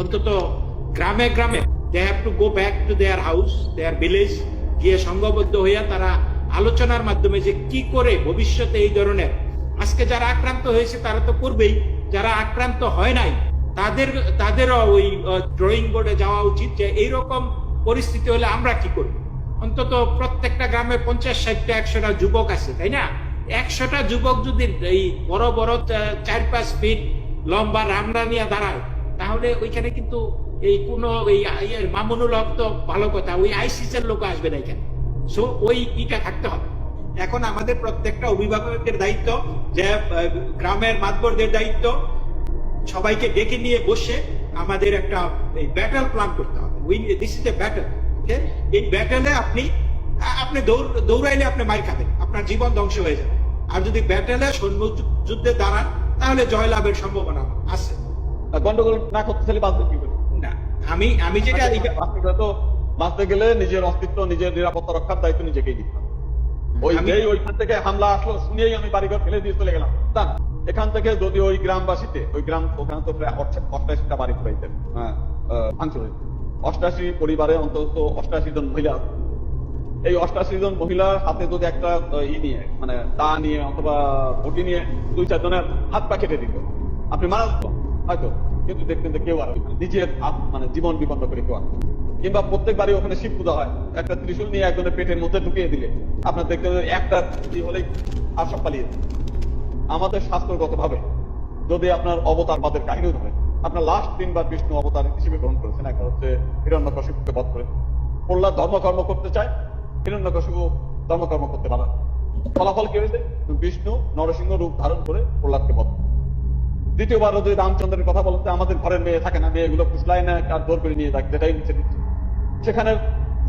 অন্তত গ্রামে গ্রামে they have to go back to their house their village গিয়ে সংঘবদ্ধ হইয়া তারা আলোচনার মাধ্যমে যে কি করে ভবিষ্যতে এই ধরনের আজকে যারা আক্রান্ত হয়েছে তারা তো করবেই, যারা আক্রান্ত হয় নাই, তাদের, তাদেরও ওই ড্রয়িং বোর্ডে যাওয়া উচিত যে এইরকম পরিস্থিতি হলে আমরা কি করব? অন্তত প্রত্যেকটা গ্রামে পঞ্চাশ ষাটটা একশোটা যুবক আছে, তাই না? একশোটা যুবক যদি এই বড় বড় চার পাঁচ ফিট লম্বা রামরা নিয়ে দাঁড়ায় তাহলে ওইখানে কিন্তু এই কোন এই মামুনুল হক তো ভালো কথা, ওই আইসিসের লোক আসবে না এখানে। সো ওই ইটা থাকতে হবে। এখন আমাদের প্রত্যেকটা অভিভাবকের দায়িত্ব, যে গ্রামের মাতবরদের দায়িত্ব, সবাইকে ডেকে নিয়ে বসে আমাদের একটা ব্যাটল প্ল্যান করতে হবে। We this is a battle এই ব্যাটলে আপনি আপনি দৌড়, দৌড়াইলে আপনি মার খাবেন, আপনার জীবন ধ্বংস হয়ে যাবে। আর যদি ব্যাটেলে সৈন্য যুদ্ধে দাঁড়ান, তাহলে জয়লাভের সম্ভাবনা আছে। গন্ডগোল না করতে চাইলে বাঁচবে কি করে? না আমি আমি যেটা বাঁচতে গেলে তো বাঁচতে গেলে নিজের অস্তিত্ব নিজের নিরাপত্তা রক্ষার দায়িত্ব নিজেকেই নিতে হবে। ওই যেই ওইখান থেকে হামলা আসলো শুনেই আমি বাড়িঘর ফেলে দিয়ে চলে গেলাম। তা এখান থেকে যদি ওই গ্রামবাসীতে ওই গ্রাম ওখানে তো প্রায় অষ্টাশিটা বাড়ি হ্যাঁ। ভাঙচুর হয়েছে। অষ্টাশি পরিবারে অন্তত অষ্টাশি জন মহিলা এই অষ্টাশি জন মহিলার হাতে যদি একটা ই নিয়ে মানে তা নিয়ে অথবা বটি নিয়ে দুই চারজনের হাত পা কেটে দিত। আপনি মারা হয়তো, কিন্তু দেখতেন যে কেউ আর নিজের মানে জীবন বিপন্ন করে কেউ কিংবা প্রত্যেক বাড়ি ওখানে শিব পূজা হয়, একটা ত্রিশূল নিয়ে একজনের পেটের মধ্যে ঢুকিয়ে দিলে, আপনার দেখতে একটা হলেই আর সব পালিয়ে। আমাদের শাস্ত্রগত ভাবে যদি আপনার অবতার বাদের কাহিনী ধরে আপনার লাস্ট তিনবার বিষ্ণু অবতার হিসেবে গ্রহণ করেছেন, একটা হচ্ছে হিরণ্যকশিপুকে বধ করে প্রহ্লাদ ধর্মকর্ম করতে চায়, হিরণ্যকশিপু ধর্মকর্ম করতে পারে ফলাফল কি হয়েছে বিষ্ণু নরসিংহ রূপ ধারণ করে প্রহ্লাদকে বধ করে। দ্বিতীয়বার যদি রামচন্দ্রের কথা বলেন আমাদের ঘরের মেয়ে থাকে না, মেয়েগুলো ফুসলাই না আর জোর করে নিয়ে যাক যেটাই নিচে সেখানে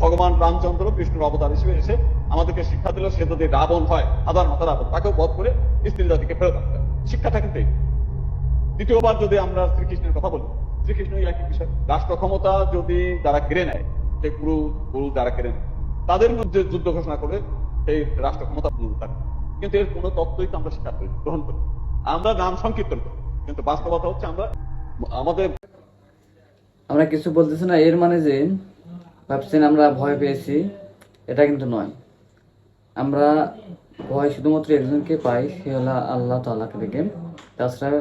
ভগবান রামচন্দ্র বিষ্ণুর অবতার হিসেবে এসে আমাদেরকে শিক্ষা দিল, সে যদি রাবণ হয়, আদার মাথা রাবণ, তাকেও বধ করে স্ত্রী জাতিকে ফেরত আনতে শিক্ষাটা কিন্তু দ্বিতীয়বার যদি আমরা শ্রীকৃষ্ণের কথা বলি, শ্রীকৃষ্ণ একই বিষয়। রাষ্ট্র ক্ষমতা যদি যারা কেড়ে নেয়, সে গুরু গুরু যারা কেড়ে নেয়, তাদের মধ্যে যুদ্ধ ঘোষণা করে সেই রাষ্ট্র ক্ষমতা পুনরুদ্ধার কিন্তু এর কোনো তত্ত্বই তো আমরা স্বীকার করি, গ্রহণ করি আমরা নাম সংকীর্তন করি। কিন্তু বাস্তবতা হচ্ছে আমরা আমাদের আমরা কিছু বলতেছি না, এর মানে যে ভাবছেন আমরা ভয় পেয়েছি, এটা কিন্তু নয়। আমরা ভয় শুধুমাত্র একজনকে পাই, সে হলো আল্লাহ তাল্লাহকে দেখে। তাছাড়া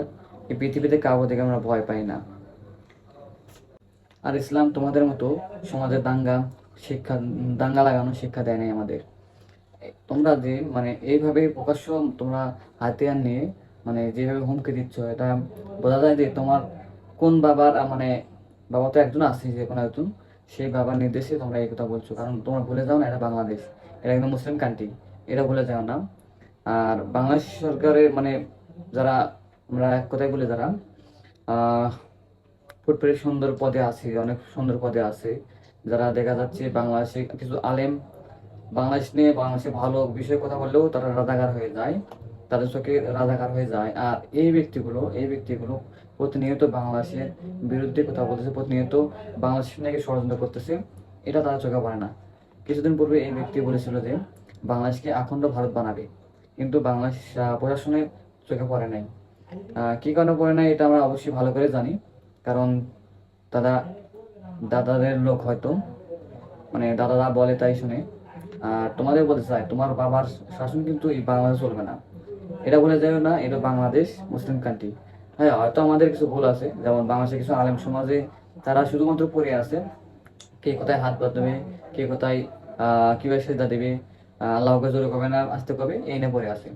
এই পৃথিবীতে কাউকে দেখে আমরা ভয় পাই না। আর ইসলাম তোমাদের মতো সমাজে দাঙ্গা, শিক্ষা, দাঙ্গা লাগানো শিক্ষা দেয় নাই আমাদের। তোমরা যে মানে এইভাবে প্রকাশ্য তোমরা হাতিয়ার নিয়ে মানে যেভাবে হুমকি দিচ্ছ, এটা বোঝা যায় যে তোমার কোন বাবার মানে বাবা তো একজন আছে যে কোনো একজন, সেই বাবার নির্দেশে তোমরা এই কথা বলছো। কারণ তোমরা ভুলে যাও না, এটা বাংলাদেশ। এটা একদম মুসলিম কান্ট্রি এটা ভুলে যাও না। আর বাংলাদেশ সরকারের মানে যারা, আমরা এক কথায় বলে যারা, আহ, ফুটপাতে সুন্দর পদে আছে, অনেক সুন্দর পদে আছে, যারা দেখা যাচ্ছে বাংলাদেশে কিছু আলেম, বাংলাদেশ নিয়ে বাংলাদেশে ভালো বিষয়ে কথা বললেও তারা রাজাকার হয়ে যায়। তাদের চোখে রাজাকার হয়ে যায়। আর এই ব্যক্তিগুলো এই ব্যক্তিগুলো প্রতিনিয়ত বাংলাদেশের বিরুদ্ধে কথা বলতেছে, প্রতিনিয়ত বাংলাদেশ নিয়ে ষড়যন্ত্র করতেছে। এটা তারা চোখে পড়ে না। কিছুদিন পূর্বে এই ব্যক্তি বলেছিল যে, বাংলাদেশকে আখণ্ড ভারত বানাবে। কিন্তু বাংলাদেশ প্রশাসনের চোখে পড়ে নাই। কি কারণে পড়ে নাই এটা আমরা অবশ্যই ভালো করে জানি। কারণ দাদা দাদাদের লোক হয়তো মানে দাদারা বলে তাই শুনে। আর তোমাদের বলতে চাই, তোমার বাবার শাসন কিন্তু এই বাংলাদেশে চলবে না। এটা বলে যাবে না, এটা বাংলাদেশ মুসলিম কান্ট্রি হ্যাঁ হয়তো আমাদের কিছু ভুল আছে, যেমন বাংলাদেশের কিছু আলেম সমাজে তারা শুধুমাত্র পড়ে আছে, কে কোথায় হাত বাঁধবে কে কোথায় কীভাবে সেজদা দেবে আল্লাহকে জোরে কবে না আসতে কবে, এই নিয়ে পড়ে আছে।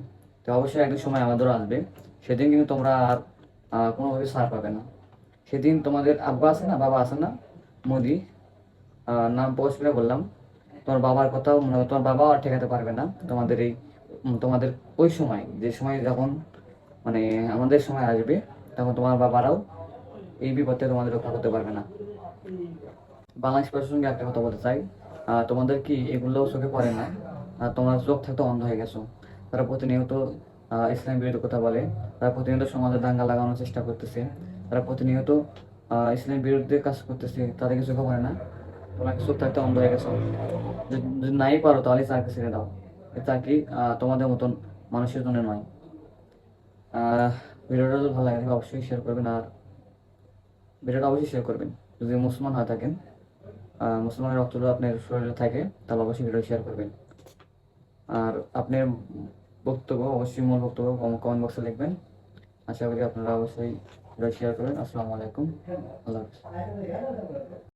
তো অবশ্যই একদিন সময় আমাদেরও আসবে। সেদিন কিন্তু তোমরা আর কোনোভাবে সার পাবে না। সেদিন তোমাদের আব্বা আছে না, বাবা আছে না? মোদি নাম করে বললাম। তোমার বাবার কথাও মনে তোমার বাবাও আর ঠেকাতে পারবে না। তোমাদের এই তোমাদের ওই সময়, যে সময় যখন মানে আমাদের সময় আসবে, তখন তোমার বাবারাও এই বিপদে তোমাদের রক্ষা করতে পারবে না। বাংলাদেশ প্রশাসনকে একটা কথা বলতে চাই তোমাদের কি এগুলো চোখে পড়ে না? তোমরা চোখ থাকতে অন্ধ হয়ে গেছো। তারা প্রতিনিয়ত ইসলাম বিরোধী কথা বলে, তারা প্রতিনিয়ত সমাজে দাঙ্গা লাগানোর চেষ্টা করতেছে, তারা প্রতিনিয়ত ইসলাম বিরুদ্ধে কাজ করতেছে, তাদেরকে চোখে পড়ে না। তোমাকে চোখ থাকতে অন্ধ হয়ে গেছো? যদি নাই পারো তাহলে চাকরি ছেড়ে দাও। চাকরি তোমাদের মতন মানুষের জন্য নয়। ভিডিওটা যদি ভালো লাগে অবশ্যই শেয়ার করবেন আর ভিডিওটা অবশ্যই শেয়ার করবেন। যদি মুসলমান হয়ে থাকেন মুসলমানের রক্ত আপনার শরীরে থাকে, তাহলে অবশ্যই ভিডিও শেয়ার করবেন। আর আপনার বক্তব্য, অবশ্যই মূল বক্তব্য কমেন্ট বক্সে লিখবেন। আশা করি আপনারা অবশ্যই ভিডিও শেয়ার করবেন। আসসালামু আলাইকুম। আল্লাহ